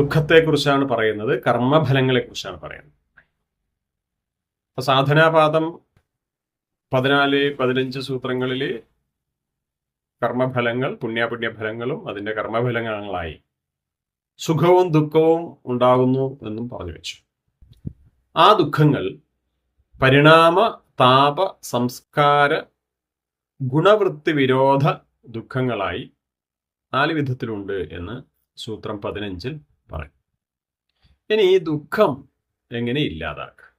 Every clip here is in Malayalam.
ദുഃഖത്തെക്കുറിച്ചാണ് പറയുന്നത് കർമ്മഫലങ്ങളെക്കുറിച്ചാണ് പറയുന്നത്. അപ്പൊ സാധനാപാദം പതിനാല് പതിനഞ്ച് സൂത്രങ്ങളിൽ കർമ്മഫലങ്ങൾ പുണ്യാപുണ്യ ഫലങ്ങളും അതിന്റെ കർമ്മഫലങ്ങളായി സുഖവും ദുഃഖവും ഉണ്ടാകുന്നു എന്നും പറഞ്ഞു വെച്ചു. ആ ദുഃഖങ്ങൾ പരിണാമ താപ സംസ്കാര ഗുണവൃത്തി വിരോധ ദുഃഖങ്ങളായി നാല് വിധത്തിലുണ്ട് എന്ന് സൂത്രം പതിനഞ്ചിൽ പറയും. ഇനി ഈ ദുഃഖം എങ്ങനെ ഇല്ലാതാക്കുക?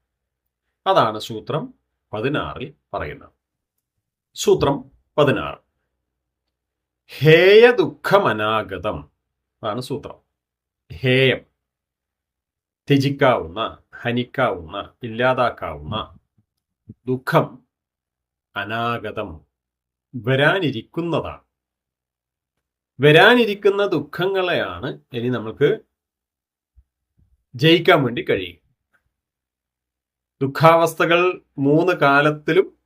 അതാണ് സൂത്രം പതിനാറിൽ പറയുന്നത്. സൂത്രം പതിനാറ്. ഹേയ ദുഃഖമനാഗതം അതാണ് സൂത്രം. ഹേയം. ത്യജിക്കാവുന്ന ഹനിക്കാവുന്ന ഇല്ലാതാക്കാവുന്ന ദുഃഖം അനാഗതം വരാനിരിക്കുന്നതാണ്. വരാനിരിക്കുന്ന ദുഃഖങ്ങളെയാണ് ഇനി നമുക്ക് ജയിക്കാൻ വേണ്ടി കഴിയും. ദുഃഖാവസ്ഥകൾ മൂന്ന് കാലത്തിലും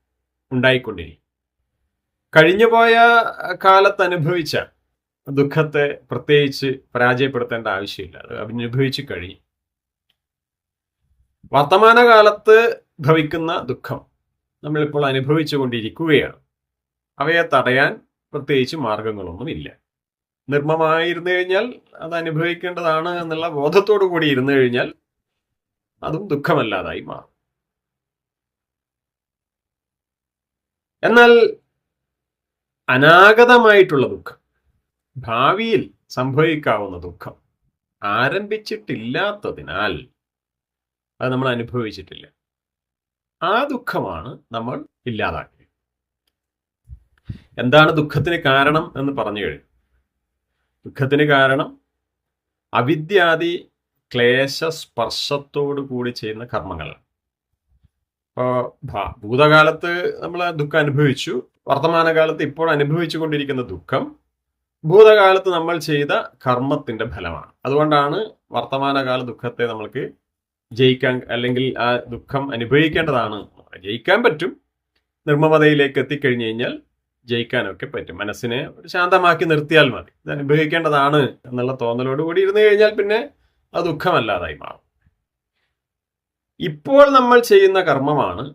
ഉണ്ടായിക്കൊണ്ടിരിക്കും. കഴിഞ്ഞുപോയ കാലത്ത് അനുഭവിച്ച ദുഃഖത്തെ പ്രത്യേകിച്ച് പരാജയപ്പെടുത്തേണ്ട ആവശ്യമില്ല. അത് അനുഭവിച്ച് കഴിയും. വർത്തമാനകാലത്ത് ഭവിക്കുന്ന ദുഃഖം നമ്മളിപ്പോൾ അനുഭവിച്ചു കൊണ്ടിരിക്കുകയാണ് അവയെ തടയാൻ പ്രത്യേകിച്ച് മാർഗങ്ങളൊന്നുമില്ല. നിർമ്മമായിരുന്നു കഴിഞ്ഞാൽ അത് അനുഭവിക്കേണ്ടതാണ് എന്നുള്ള ബോധത്തോടു കൂടി ഇരുന്നു കഴിഞ്ഞാൽ അതും ദുഃഖമല്ലാതായി മാറും. എന്നാൽ അനാഗതമായിട്ടുള്ള ദുഃഖം ഭാവിയിൽ സംഭവിക്കാവുന്ന ദുഃഖം ആരംഭിച്ചിട്ടില്ലാത്തതിനാൽ അത് നമ്മൾ അനുഭവിച്ചിട്ടില്ല. ആ ദുഃഖമാണ് നമ്മൾ ഇല്ലാതാക്കിയത്. എന്താണ് ദുഃഖത്തിന് കാരണം എന്ന് പറഞ്ഞു കഴിഞ്ഞു. ദുഃഖത്തിന് കാരണം അവിദ്യാദി ക്ലേശ സ്പർശത്തോടു കൂടി ചെയ്യുന്ന കർമ്മങ്ങൾ. ഇപ്പോൾ ഭൂതകാലത്ത് നമ്മൾ ദുഃഖം അനുഭവിച്ചു. വർത്തമാനകാലത്ത് ഇപ്പോൾ അനുഭവിച്ചു കൊണ്ടിരിക്കുന്ന ദുഃഖം ഭൂതകാലത്ത് നമ്മൾ ചെയ്ത കർമ്മത്തിന്റെ ഫലമാണ്. അതുകൊണ്ടാണ് വർത്തമാനകാല ദുഃഖത്തെ നമ്മൾക്ക് ജയിക്കാൻ അല്ലെങ്കിൽ ആ ദുഃഖം അനുഭവിക്കേണ്ടതാണ്. ജയിക്കാൻ പറ്റും. നിർമ്മമതയിലേക്ക് എത്തിക്കഴിഞ്ഞു കഴിഞ്ഞാൽ ജയിക്കാനൊക്കെ പറ്റും. മനസ്സിനെ ശാന്തമാക്കി നിർത്തിയാൽ മതി. ഇത് അനുഭവിക്കേണ്ടതാണ് എന്നുള്ള തോന്നലോട് കൂടി ഇരുന്ന് കഴിഞ്ഞാൽ പിന്നെ അത് ദുഃഖമല്ലാതായി മാറും. ഇപ്പോൾ നമ്മൾ ചെയ്യുന്ന കർമ്മമാണ്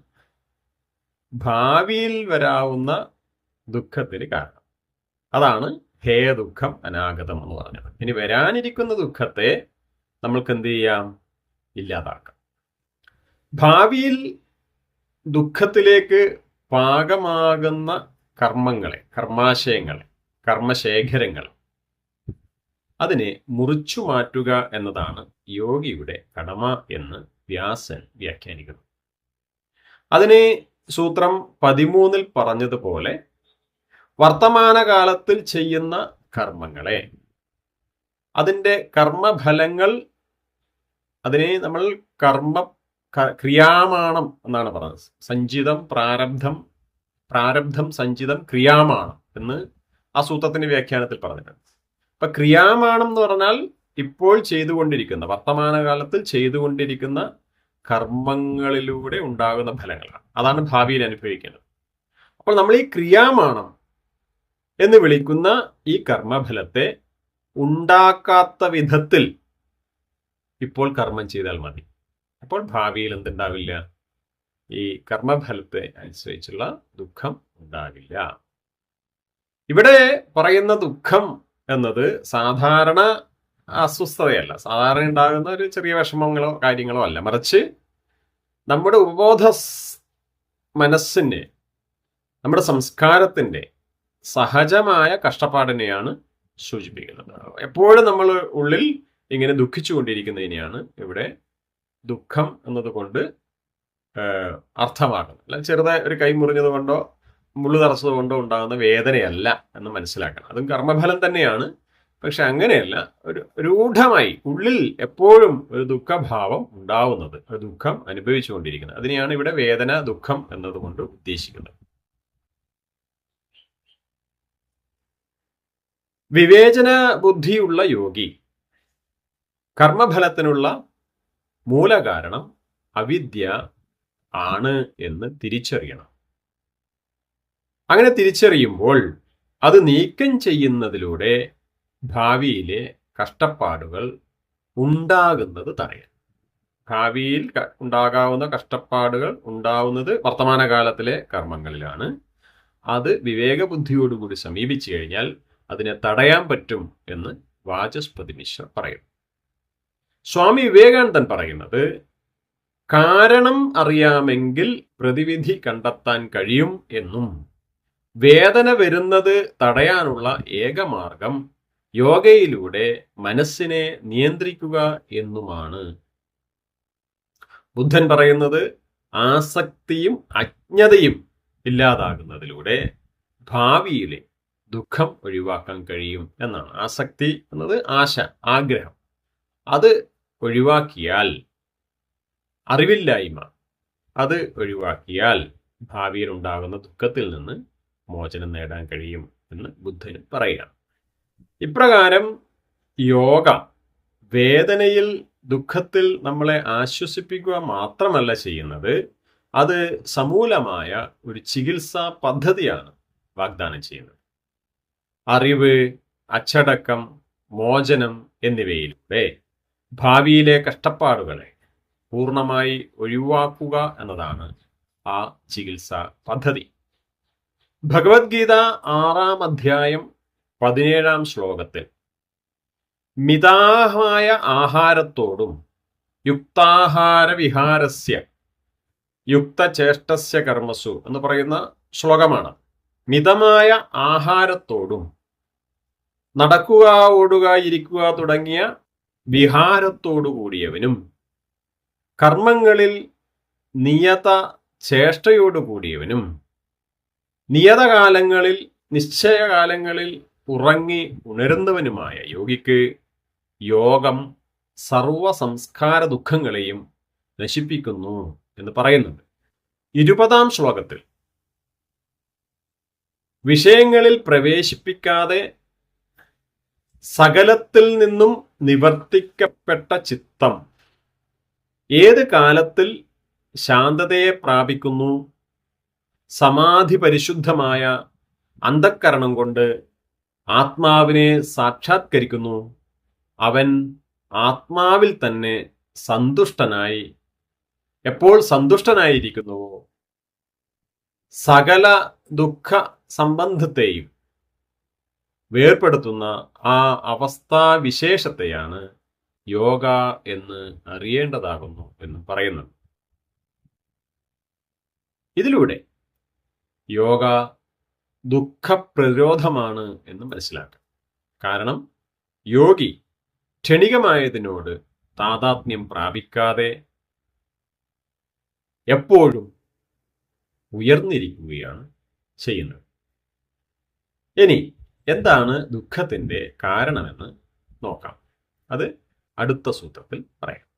ഭാവിയിൽ വരാവുന്ന ദുഃഖത്തിന് കാരണം. അതാണ് ഹേ ദുഃഖം അനാഗതം എന്ന് പറഞ്ഞത്. ഇനി വരാനിരിക്കുന്ന ദുഃഖത്തെ നമ്മൾക്ക് എന്ത് ചെയ്യാം? ഇല്ലാതാക്കാം. ഭാവിയിൽ ദുഃഖത്തിലേക്ക് പാകമാകുന്ന കർമ്മങ്ങളെ കർമാശയങ്ങളെ കർമ്മശേഖരങ്ങൾ. അതിനെ മുറിച്ചു മാറ്റുക എന്നതാണ് യോഗിയുടെ കടമ എന്ന് വ്യാസൻ വ്യാഖ്യാനിക്കുന്നു. അതിനെ സൂത്രം പതിമൂന്നിൽ പറഞ്ഞതുപോലെ വർത്തമാനകാലത്തിൽ ചെയ്യുന്ന കർമ്മങ്ങളെ. അതിന്റെ കർമ്മഫലങ്ങൾ അതിനെ നമ്മൾ കർമ്മ ക്രിയാമാണം എന്നാണ് പറഞ്ഞത്. സഞ്ചിതം പ്രാരബ്ധം പ്രാരബ്ധം സഞ്ചിതം ക്രിയാമാണം എന്ന് ആ സൂത്രത്തിന്റെ വ്യാഖ്യാനത്തിൽ പറഞ്ഞിട്ടുണ്ട്. അപ്പൊ ക്രിയാമാണം എന്ന് പറഞ്ഞാൽ ഇപ്പോൾ ചെയ്തുകൊണ്ടിരിക്കുന്ന വർത്തമാനകാലത്തിൽ ചെയ്തുകൊണ്ടിരിക്കുന്ന കർമ്മങ്ങളിലൂടെ ഉണ്ടാകുന്ന ഫലങ്ങളാണ്. അതാണ് ഭാവിയിൽ അനുഭവിക്കുന്നത് അപ്പോൾ നമ്മൾ ഈ ക്രിയാമാണം എന്ന് വിളിക്കുന്ന ഈ കർമ്മഫലത്തെ ഉണ്ടാക്കാത്ത വിധത്തിൽ ഇപ്പോൾ കർമ്മം ചെയ്താൽ മതി. അപ്പോൾ ഭാവിയിൽ എന്തുണ്ടാവില്ല? ഈ കർമ്മഫലത്തെ അനുസരിച്ചുള്ള ദുഃഖം ഉണ്ടാകില്ല. ഇവിടെ പറയുന്ന ദുഃഖം എന്നത് സാധാരണ അസ്വസ്ഥതയല്ല. സാധാരണ ഉണ്ടാകുന്ന ഒരു ചെറിയ വിഷമങ്ങളോ കാര്യങ്ങളോ അല്ല. മറിച്ച് നമ്മുടെ ഉപബോധ മനസ്സിന്റെ നമ്മുടെ സംസ്കാരത്തിന്റെ സഹജമായ കഷ്ടപ്പാടിനെയാണ് സൂചിപ്പിക്കുന്നത്. എപ്പോഴും നമ്മൾ ഉള്ളിൽ ഇങ്ങനെ ദുഃഖിച്ചു കൊണ്ടിരിക്കുന്നതിനെയാണ് ഇവിടെ ദുഃഖം എന്നതുകൊണ്ട് അർത്ഥമാക്കുന്നത് അല്ല ചെറുതായ ഒരു കൈ മുറിഞ്ഞത് കൊണ്ടോ മുള്ളു തറച്ചത് കൊണ്ടോ ഉണ്ടാകുന്ന വേദനയല്ല എന്ന് മനസ്സിലാക്കണം. അതും കർമ്മഫലം തന്നെയാണ്. പക്ഷെ അങ്ങനെയല്ല ഒരു രൂഢമായി ഉള്ളിൽ എപ്പോഴും ഒരു ദുഃഖഭാവം ഉണ്ടാവുന്നത് ഒരു ദുഃഖം അനുഭവിച്ചുകൊണ്ടിരിക്കുന്നത്. അതിനെയാണ് ഇവിടെ വേദന ദുഃഖം എന്നതുകൊണ്ട് ഉദ്ദേശിക്കുന്നത്. വിവേചന ബുദ്ധിയുള്ള യോഗി കർമ്മഫലത്തിനുള്ള മൂലകാരണം അവിദ്യ ആണ് എന്ന് തിരിച്ചറിയണം. അങ്ങനെ തിരിച്ചറിയുമ്പോൾ അത് നീക്കം ചെയ്യുന്നതിലൂടെ ഭാവിയിലെ കഷ്ടപ്പാടുകൾ ഉണ്ടാകുന്നത് തടയാം ഭാവിയിൽ ഉണ്ടാകാവുന്ന കഷ്ടപ്പാടുകൾ ഉണ്ടാവുന്നത് വർത്തമാനകാലത്തിലെ കർമ്മങ്ങളിലാണ്. അത് വിവേകബുദ്ധിയോടുകൂടി സമീപിച്ചു കഴിഞ്ഞാൽ അതിനെ തടയാൻ പറ്റും എന്ന് വാചസ്പതി മിശ്ര പറയും. സ്വാമി വിവേകാനന്ദൻ പറയുന്നത് കാരണം അറിയാമെങ്കിൽ പ്രതിവിധി കണ്ടെത്താൻ കഴിയും എന്നും. വേദന വരുന്നത് തടയാനുള്ള ഏകമാർഗം യോഗയിലൂടെ മനസ്സിനെ നിയന്ത്രിക്കുക എന്നുമാണ്. ബുദ്ധൻ പറയുന്നത് ആസക്തിയും അജ്ഞതയും ഇല്ലാതാകുന്നതിലൂടെ ഭാവിയിലെ ദുഃഖം ഒഴിവാക്കാൻ കഴിയും എന്നാണ്. ആസക്തി എന്നത് ആശ ആഗ്രഹം. അത് ഒഴിവാക്കിയാൽ അറിവില്ലായ്മ. അത് ഒഴിവാക്കിയാൽ ഭാവിയിൽ ഉണ്ടാകുന്ന ദുഃഖത്തിൽ നിന്ന് മോചനം നേടാൻ കഴിയും എന്ന് ബുദ്ധന് പറയുക ഇപ്രകാരം യോഗ വേദനയിൽ ദുഃഖത്തിൽ നമ്മളെ ആശ്വസിപ്പിക്കുക മാത്രമല്ല ചെയ്യുന്നത് അത് സമൂലമായ ഒരു ചികിത്സാ പദ്ധതിയാണ് വാഗ്ദാനം ചെയ്യുന്നത്. അറിവ് അച്ചടക്കം മോചനം എന്നിവയിലൂടെ ഭാവിയിലെ കഷ്ടപ്പാടുകളെ പൂർണമായി ഒഴിവാക്കുക എന്നതാണ് ആ ചികിത്സാ പദ്ധതി. ഭഗവത്ഗീത ആറാം അധ്യായം പതിനേഴാം ശ്ലോകത്തിൽ മിതാഹമായ ആഹാരത്തോടും യുക്താഹാര വിഹാരസ്യ യുക്തചേഷ്ടസ്യ കർമ്മസു എന്ന് പറയുന്ന ശ്ലോകമാണ്. മിതമായ ആഹാരത്തോടും നടക്കുക ഓടുക ഇരിക്കുക തുടങ്ങിയ വിഹാരത്തോടു കൂടിയവനും കർമ്മങ്ങളിൽ നിയത ചേഷ്ടയോടുകൂടിയവനും നിയതകാലങ്ങളിൽ നിശ്ചയകാലങ്ങളിൽ ഉറങ്ങി ഉണരുന്നവനുമായ യോഗിക്ക് യോഗം സർവ സംസ്കാര ദുഃഖങ്ങളെയും നശിപ്പിക്കുന്നു എന്ന് പറയുന്നുണ്ട്. ഇരുപതാം ശ്ലോകത്തിൽ വിഷയങ്ങളിൽ പ്രവേശിപ്പിക്കാതെ സകലത്തിൽ നിന്നും നിവർത്തിക്കപ്പെട്ട ചിത്തം ഏത് കാലത്തിൽ ശാന്തതയെ പ്രാപിക്കുന്നു? സമാധി പരിശുദ്ധമായ അന്ധക്കരണം കൊണ്ട് ആത്മാവിനെ സാക്ഷാത്കരിക്കുന്നു. അവൻ ആത്മാവിൽ തന്നെ സന്തുഷ്ടനായി. എപ്പോൾ സന്തുഷ്ടനായിരിക്കുന്നുവോ സകല ദുഃഖ സംബന്ധത്തെയും വേർപ്പെടുത്തുന്ന ആ അവസ്ഥാവിശേഷത്തെയാണ് യോഗ എന്ന് അറിയേണ്ടതാകുന്നു എന്ന് പറയുന്നത് ഇതിലൂടെ യോഗ ദുഃഖപ്രതിരോധമാണ് എന്ന് മനസ്സിലാക്കാം. കാരണം യോഗി ക്ഷണികമായതിനോട് താതാത്മ്യം പ്രാപിക്കാതെ എപ്പോഴും ഉയർന്നിരിക്കുകയാണ് ചെയ്യുന്നത്. ഇനി എന്താണ് ദുഃഖത്തിന്റെ കാരണമെന്ന് നോക്കാം. അത് അടുത്ത സൂത്രത്തിൽ പറയാം.